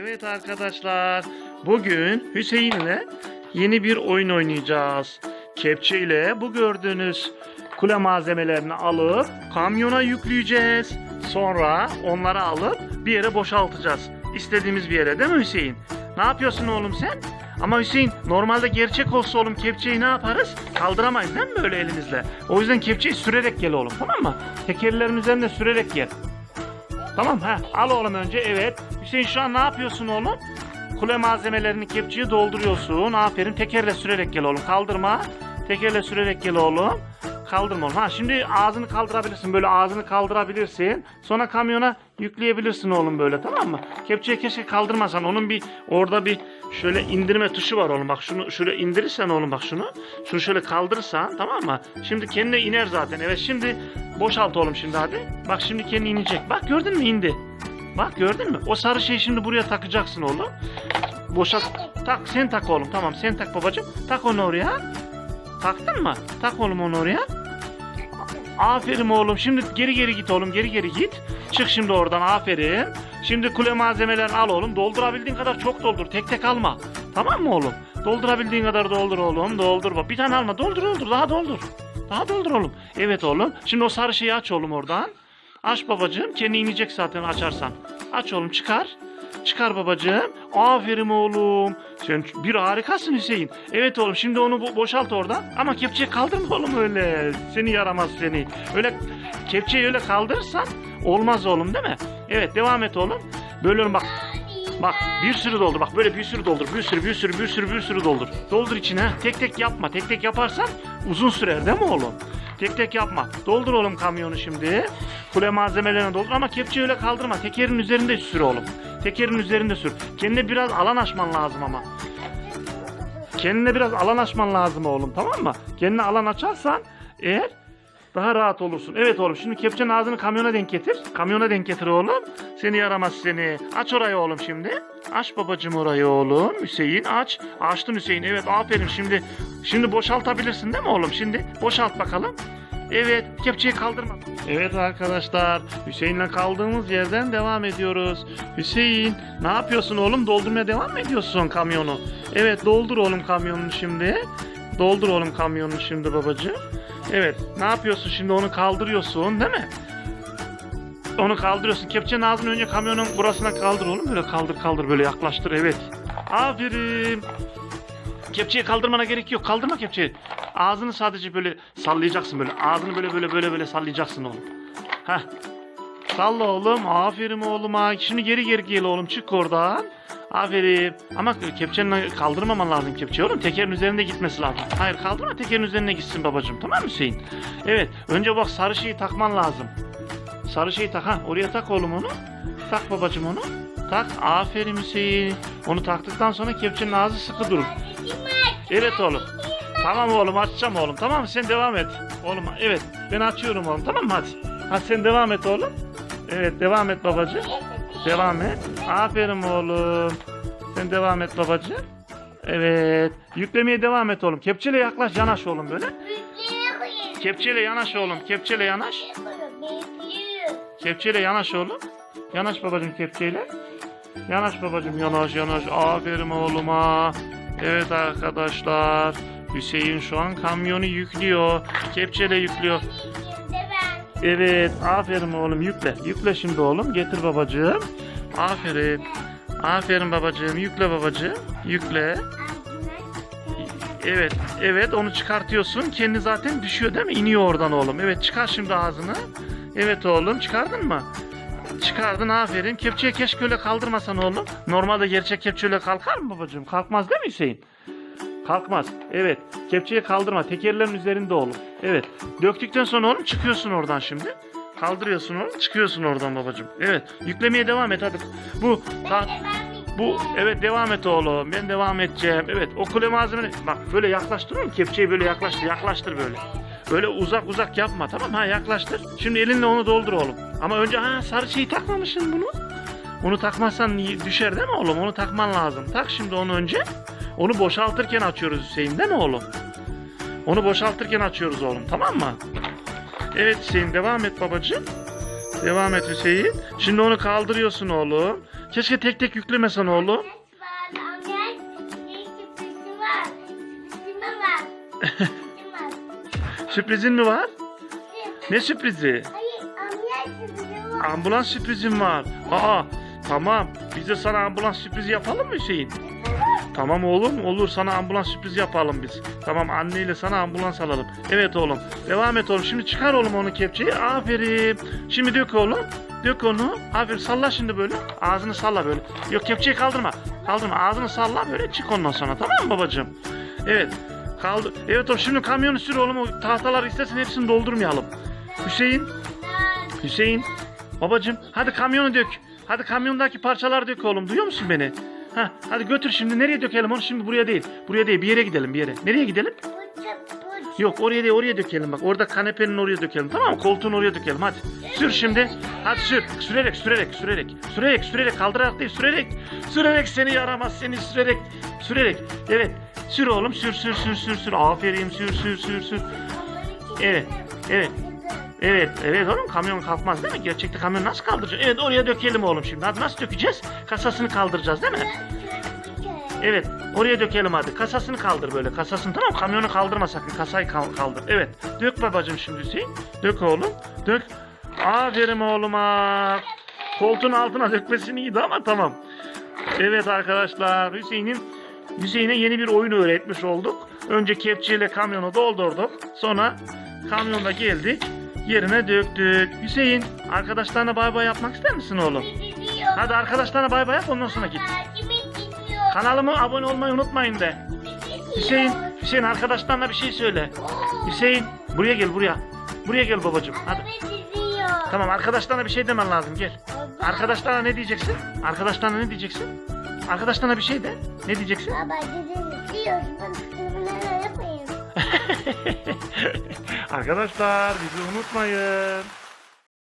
Evet arkadaşlar, bugün Hüseyin'le yeni bir oyun oynayacağız. Kepçe ile bu gördüğünüz kule malzemelerini alıp kamyona yükleyeceğiz. Sonra onları alıp bir yere boşaltacağız. İstediğimiz bir yere değil mi Hüseyin? Ne yapıyorsun oğlum sen? Ama Hüseyin normalde gerçek olsa oğlum kepçeyi ne yaparız? Kaldıramayız değil mi böyle elimizle? O yüzden kepçeyi sürerek gel oğlum tamam mı? Tekerlerin üzerinde sürerek gel. Tamam ha al oğlum önce evet. Hüseyin şu an ne yapıyorsun oğlum? Kule malzemelerini kepçeye dolduruyorsun. Aferin tekerle sürerek gel oğlum kaldırma. Tekerle sürerek gel oğlum. Kaldırma oğlum. Ha şimdi ağzını kaldırabilirsin. Böyle ağzını kaldırabilirsin. Sonra kamyona yükleyebilirsin oğlum böyle tamam mı? Kepçeyi keşke kaldırmasan. Onun bir orada bir şöyle indirme tuşu var oğlum. Bak şunu şöyle indirirsen oğlum bak şunu. Şunu şöyle kaldırırsan tamam mı? Şimdi kendine iner zaten. Evet şimdi boşalt oğlum şimdi hadi. Bak şimdi kendi inecek. Bak gördün mü indi. Bak gördün mü? O sarı şeyi şimdi buraya takacaksın oğlum. Boşalt. Tak sen tak oğlum. Tamam sen tak babacığım. Tak onu oraya. Taktın mı? Tak oğlum onu oraya. Aferin oğlum. Şimdi geri geri git oğlum. Geri geri git. Çık şimdi oradan. Aferin. Şimdi kule malzemelerini al oğlum. Doldurabildiğin kadar çok doldur. Tek tek alma. Tamam mı oğlum? Doldurabildiğin kadar doldur oğlum. Doldur bak. Bir tane alma. Doldur doldur. Daha doldur. Daha doldur oğlum. Evet oğlum. Şimdi o sarı şeyi aç oğlum oradan. Aç babacığım. Kendi inecek zaten açarsan. Aç oğlum çıkar. Çıkar babacığım. Aferin oğlum. Sen bir harikasın Hüseyin. Evet oğlum şimdi onu bo- boşalt oradan. Ama kepçeyi kaldırma oğlum öyle. Seni yaramaz seni. Öyle kepçeyi öyle kaldırırsan olmaz oğlum değil mi? Evet devam et oğlum. Böyle oğlum bak. Bak bir sürü doldur. Bak böyle bir sürü doldur. Bir sürü bir sürü bir sürü bir sürü doldur. Doldur içine. Tek tek yapma. Tek tek yaparsan uzun sürer değil mi oğlum? Tek tek yapma. Doldur oğlum kamyonu şimdi. Kule malzemelerini doldur ama kepçeyi öyle kaldırma. Tekerin üzerinde sür oğlum. Tekerin üzerinde sür. Kendine biraz alan açman lazım ama. Kendine biraz alan açman lazım oğlum tamam mı? Kendine alan açarsan eğer daha rahat olursun. Evet oğlum şimdi kepçenin ağzını kamyona denk getir. Kamyona denk getir oğlum. Seni yaramaz seni. Aç orayı oğlum şimdi. Aç babacım orayı oğlum. Hüseyin aç. Açtın Hüseyin. Evet aferin şimdi. Şimdi boşaltabilirsin değil mi oğlum? Şimdi boşalt bakalım. Evet kepçeyi kaldırma. Evet arkadaşlar Hüseyin'le kaldığımız yerden devam ediyoruz. Hüseyin ne yapıyorsun oğlum? Doldurmaya devam mı ediyorsun kamyonu? Evet doldur oğlum kamyonunu şimdi. Doldur oğlum kamyonunu şimdi babacığım. Evet ne yapıyorsun şimdi onu kaldırıyorsun değil mi? Onu kaldırıyorsun. Kepçenin ağzını önce kamyonun burasına kaldır oğlum. Böyle kaldır kaldır böyle yaklaştır evet. Aferin. Kepçeyi kaldırmana gerek yok. Kaldırma kepçeyi. Ağzını sadece böyle sallayacaksın böyle. Ağzını böyle böyle böyle böyle sallayacaksın oğlum. Heh. Salla oğlum. Aferin oğluma. Şimdi geri geri gel oğlum. Çık oradan. Aferin. Ama kepçenin kaldırmaman lazım kepçeyi oğlum. Tekerin üzerinde gitmesi lazım. Hayır kaldırma tekerin üzerine gitsin babacığım. Tamam mı Hüseyin? Evet. Önce bak sarı şeyi takman lazım. Sarı şeyi tak. Ha oraya tak oğlum onu. Tak babacığım onu. Tak. Aferin Hüseyin. Onu taktıktan sonra kepçenin ağzı sıkı durur. Evet oğlum. Tamam oğlum açacağım oğlum. Tamam mı? Sen devam et. Oğlum evet. Ben açıyorum oğlum. Tamam mı? Hadi. Hadi sen devam et oğlum. Evet devam et babacığım. Devam et. Aferin oğlum. Sen devam et babacığım. Evet. Yüklemeye devam et oğlum. Kepçeyle yaklaş yanaş oğlum böyle. Kepçeyle yanaş oğlum. Kepçeyle yanaş. Kepçeyle yanaş oğlum. Yanaş babacığım kepçeyle. Yanaş babacığım yanaş yanaş. Aferin oğluma. Evet arkadaşlar. Hüseyin şu an kamyonu yüklüyor. Kepçeyle yüklüyor. Evet aferin oğlum yükle. Yükle şimdi oğlum. Getir babacığım. Aferin. Aferin babacığım. Yükle babacığım. Yükle. Evet, evet onu çıkartıyorsun. Kendi zaten düşüyor değil mi? İniyor oradan oğlum. Evet çıkar şimdi ağzını. Evet oğlum çıkardın mı? Çıkardın aferin. Kepçeyi keşke öyle kaldırmasan oğlum. Normalde gerçek kepçe öyle kalkar mı babacığım? Kalkmaz değil mi Hüseyin? Kalkmaz. Evet. Kepçeyi kaldırma. Tekerlerin üzerinde oğlum. Evet. Döktükten sonra oğlum çıkıyorsun oradan şimdi. Kaldırıyorsun oğlum. Çıkıyorsun oradan babacığım. Evet. Yüklemeye devam et hadi. Bu ta- bu evet devam et oğlum. Ben devam edeceğim. Evet o kule malzemeni bak böyle yaklaştırıyor musun? Kepçeyi böyle yaklaştır. Yaklaştır böyle. Böyle uzak uzak yapma tamam? Ha yaklaştır. Şimdi elinle onu doldur oğlum. Ama önce ha sarı şeyi takmamışsın bunu. Onu takmazsan düşer değil mi oğlum? Onu takman lazım. Tak şimdi onu önce. Onu boşaltırken açıyoruz Hüseyin değil mi oğlum? Onu boşaltırken açıyoruz oğlum tamam mı? Evet Hüseyin devam et babacığım. Devam et Hüseyin. Şimdi onu kaldırıyorsun oğlum. Keşke tek tek yüklemesen oğlum. Sürprizin mi var? Ne sürprizi? Ambulans sürprizim var. Aa tamam. Biz de sana ambulans sürprizi yapalım mı Hüseyin? Tamam oğlum olur sana ambulans sürprizi yapalım biz. Tamam anneyle sana ambulans alalım. Evet oğlum devam et oğlum. Şimdi çıkar oğlum onu kepçeyi. Aferin. Şimdi dök oğlum. Dök onu. Aferin salla şimdi böyle. Ağzını salla böyle. Yok kepçeyi kaldırma. Kaldırma ağzını salla böyle çık ondan sonra tamam mı babacığım? Evet. Kaldı. Evet oğlum şimdi kamyonu sür oğlum. O tahtalar istersen hepsini doldurmayalım. Hüseyin. Hüseyin. Babacığım hadi kamyonu dök. Hadi kamyondaki parçaları dök oğlum. Duyuyor musun beni? Ha, hadi götür şimdi. Nereye dökelim onu? Şimdi buraya değil. Buraya değil. Bir yere gidelim bir yere. Nereye gidelim? Yok oraya değil oraya dökelim bak. Orada kanepenin oraya dökelim. Tamam mı? Koltuğun oraya dökelim. Hadi. Sür şimdi. Hadi sür. Sürerek sürerek sürerek. Sürerek sürerek kaldırarak değil sürerek. Sürerek seni yaramaz seni sürerek. Sürerek. Evet. Sür oğlum sür sür sür sür sür. Aferin sür sür sür sür. Evet. Evet. Evet, evet oğlum kamyon kalkmaz değil mi? Gerçekte kamyon nasıl kaldıracağız? Evet oraya dökelim oğlum şimdi. Hadi nasıl dökeceğiz? Kasasını kaldıracağız değil mi? Evet oraya dökelim hadi. Kasasını kaldır böyle kasasını tamam? Kamyonu kaldırma sakın. Kasayı kal- kaldır. Evet. Dök babacığım şimdi Hüseyin. Dök oğlum. Dök. Aferin oğluma. Koltuğun altına dökmesini iyiydi ama tamam. Evet arkadaşlar Hüseyin'in Hüseyin'e yeni bir oyun öğretmiş olduk. Önce kepçeyle kamyonu doldurduk. Sonra kamyonda geldik. Yerine döktük. Hüseyin arkadaşlarına bay bay yapmak ister misin oğlum? Hadi arkadaşlarına bay bay yap ondan sonra git. Kanalıma abone olmayı unutmayın de. Hüseyin, Hüseyin arkadaşlarına bir şey söyle. Hüseyin buraya gel buraya. Buraya gel babacığım. Hadi. Tamam arkadaşlarına bir şey demen lazım gel. Arkadaşlarına ne diyeceksin? Arkadaşlarına ne diyeceksin? Arkadaşlarına bir şey de. Ne diyeceksin? Baba dedin diyorsun. Arkadaşlar bizi unutmayın.